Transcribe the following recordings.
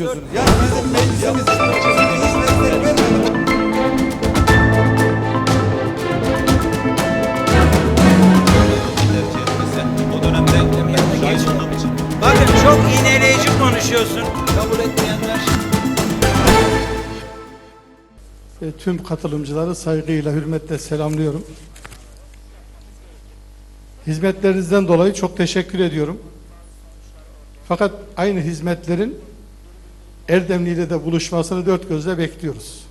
bizim meclisimiz o dönemde için Bakın çok iğneleyici konuşuyorsun. kabul etmeyenler E, Tüm katılımcıları saygıyla, hürmetle selamlıyorum. Hizmetlerinizden dolayı çok teşekkür ediyorum. Fakat aynı hizmetlerin Erdemli ile de buluşmasını dört gözle bekliyoruz.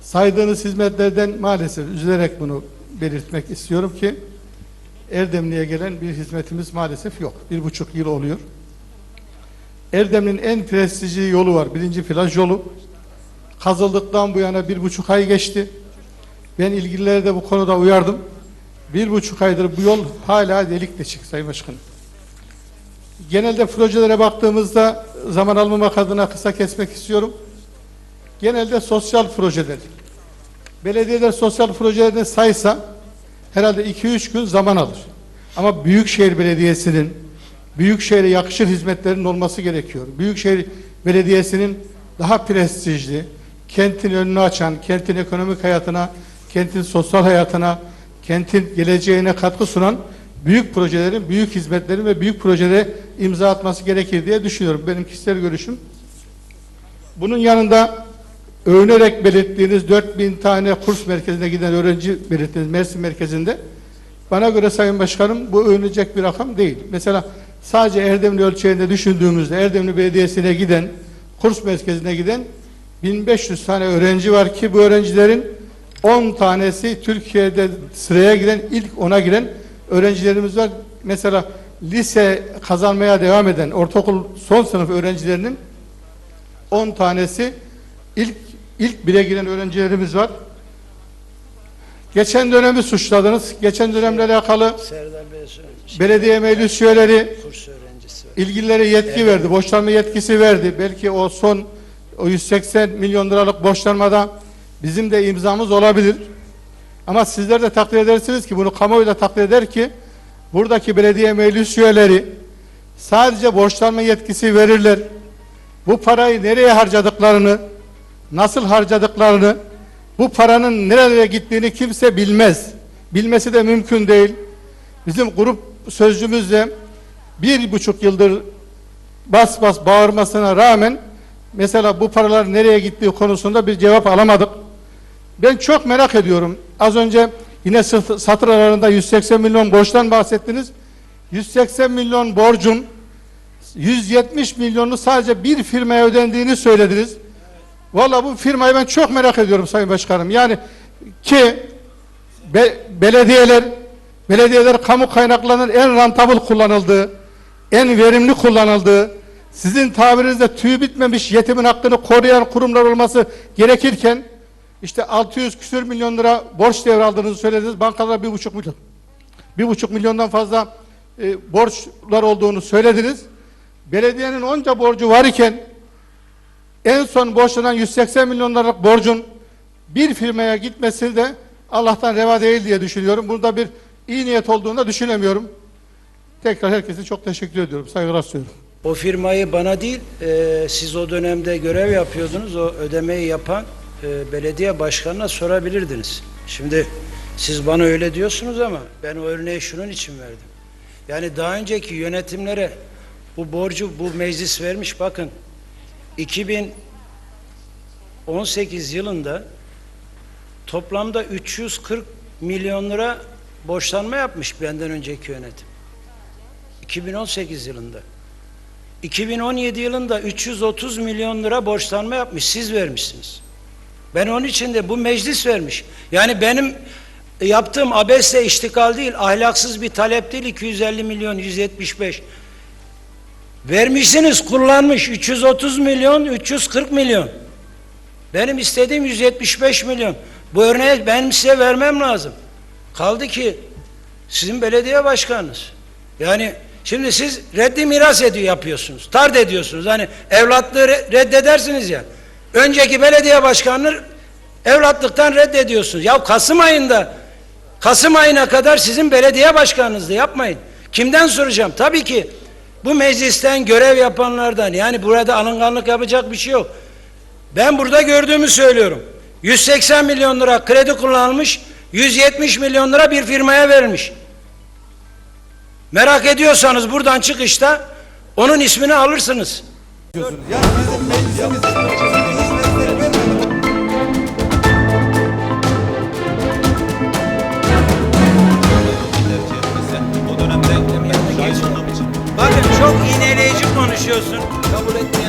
Saydığınız hizmetlerden maalesef üzülerek bunu belirtmek istiyorum ki Erdemli'ye gelen bir hizmetimiz maalesef yok. Bir buçuk yıl oluyor. Erdemli'nin en prestijli yolu var. Birinci plaj yolu. Kazıldıktan bu yana bir buçuk ay geçti. Ben ilgilileri de bu konuda uyardım. Bir buçuk aydır bu yol hala delik deşik Sayın Başkanım. Genelde projelere baktığımızda zaman almamak adına kısa kesmek istiyorum. Genelde sosyal projeler. Belediyeler sosyal projelerini saysa herhalde 2-3 gün zaman alır. Ama Büyükşehir Belediyesi'nin Büyükşehir'e yakışır hizmetlerin olması gerekiyor. Büyükşehir Belediyesi'nin daha prestijli, kentin önünü açan, kentin ekonomik hayatına, kentin sosyal hayatına, kentin geleceğine katkı sunan büyük projelerin, büyük hizmetlerin ve büyük projelere imza atması gerekir diye düşünüyorum. Benim kişisel görüşüm. Bunun yanında övünerek belirttiğiniz 4000 tane kurs merkezine giden öğrenci belirttiğiniz Mersin merkezinde bana göre Sayın Başkanım bu övünecek bir rakam değil. Mesela sadece Erdemli ölçeğinde düşündüğümüzde Erdemli Belediyesi'ne giden, kurs merkezine giden 1500 tane öğrenci var ki bu öğrencilerin 10 tanesi Türkiye'de sıraya giren, ilk ona giren öğrencilerimiz var. Mesela lise kazanmaya devam eden ortaokul son sınıf öğrencilerinin 10 tanesi ilk ilk bire giren öğrencilerimiz var. Geçen dönemi suçladınız. Geçen dönemle alakalı belediye meclis üyeleri ilgililere yetki verdi. Borçlanma yetkisi verdi. Belki o son o 180 milyon liralık borçlanmada bizim de imzamız olabilir. Ama sizler de takdir edersiniz ki bunu kamuoyu da takdir eder ki buradaki belediye meclis üyeleri sadece borçlanma yetkisi verirler. Bu parayı nereye harcadıklarını, nasıl harcadıklarını, bu paranın nerelere gittiğini kimse bilmez. Bilmesi de mümkün değil. Bizim grup sözcümüzle bir buçuk yıldır bas bas bağırmasına rağmen mesela bu paralar nereye gittiği konusunda bir cevap alamadık. Ben çok merak ediyorum. Az önce yine satır aralarında 180 milyon borçtan bahsettiniz. 180 milyon borcun 170 milyonu sadece bir firmaya ödendiğini söylediniz. Valla bu firmayı ben çok merak ediyorum Sayın Başkanım. Yani ki be- belediyeler belediyeler kamu kaynaklarının en rantabıl kullanıldığı, en verimli kullanıldığı, sizin tabirinizde tüy bitmemiş yetimin hakkını koruyan kurumlar olması gerekirken işte 600 küsür milyon lira borç devraldığınızı söylediniz. Bankalara bir buçuk milyon. Bir buçuk milyondan fazla e, borçlar olduğunu söylediniz. Belediyenin onca borcu var iken en son borçlanan 180 milyon liralık borcun bir firmaya gitmesi de Allah'tan reva değil diye düşünüyorum. Burada bir iyi niyet olduğunu da düşünemiyorum. Tekrar herkese çok teşekkür ediyorum. Saygılar sunuyorum. O firmayı bana değil, e, siz o dönemde görev yapıyordunuz. O ödemeyi yapan e, belediye başkanına sorabilirdiniz. Şimdi siz bana öyle diyorsunuz ama ben o örneği şunun için verdim. Yani daha önceki yönetimlere bu borcu bu meclis vermiş. Bakın 2018 yılında toplamda 340 milyon lira borçlanma yapmış benden önceki yönetim. 2018 yılında. 2017 yılında 330 milyon lira borçlanma yapmış. Siz vermişsiniz. Ben onun için de bu meclis vermiş. Yani benim yaptığım abesle iştikal değil, ahlaksız bir talep değil 250 milyon 175. Vermişsiniz kullanmış 330 milyon 340 milyon. Benim istediğim 175 milyon. Bu örneği benim size vermem lazım. Kaldı ki sizin belediye başkanınız. Yani şimdi siz reddi miras ediyor yapıyorsunuz. Tard ediyorsunuz. Hani evlatlığı re- reddedersiniz ya. Önceki belediye başkanını evlatlıktan reddediyorsunuz. Ya Kasım ayında Kasım ayına kadar sizin belediye başkanınızdı yapmayın. Kimden soracağım? Tabii ki Bu meclisten görev yapanlardan yani burada alınganlık yapacak bir şey yok. Ben burada gördüğümü söylüyorum. 180 milyon lira kredi kullanılmış, 170 milyon lira bir firmaya verilmiş. Merak ediyorsanız buradan çıkışta onun ismini alırsınız. Ya bizim meclisimiz konuşuyorsun. kabul etmeyen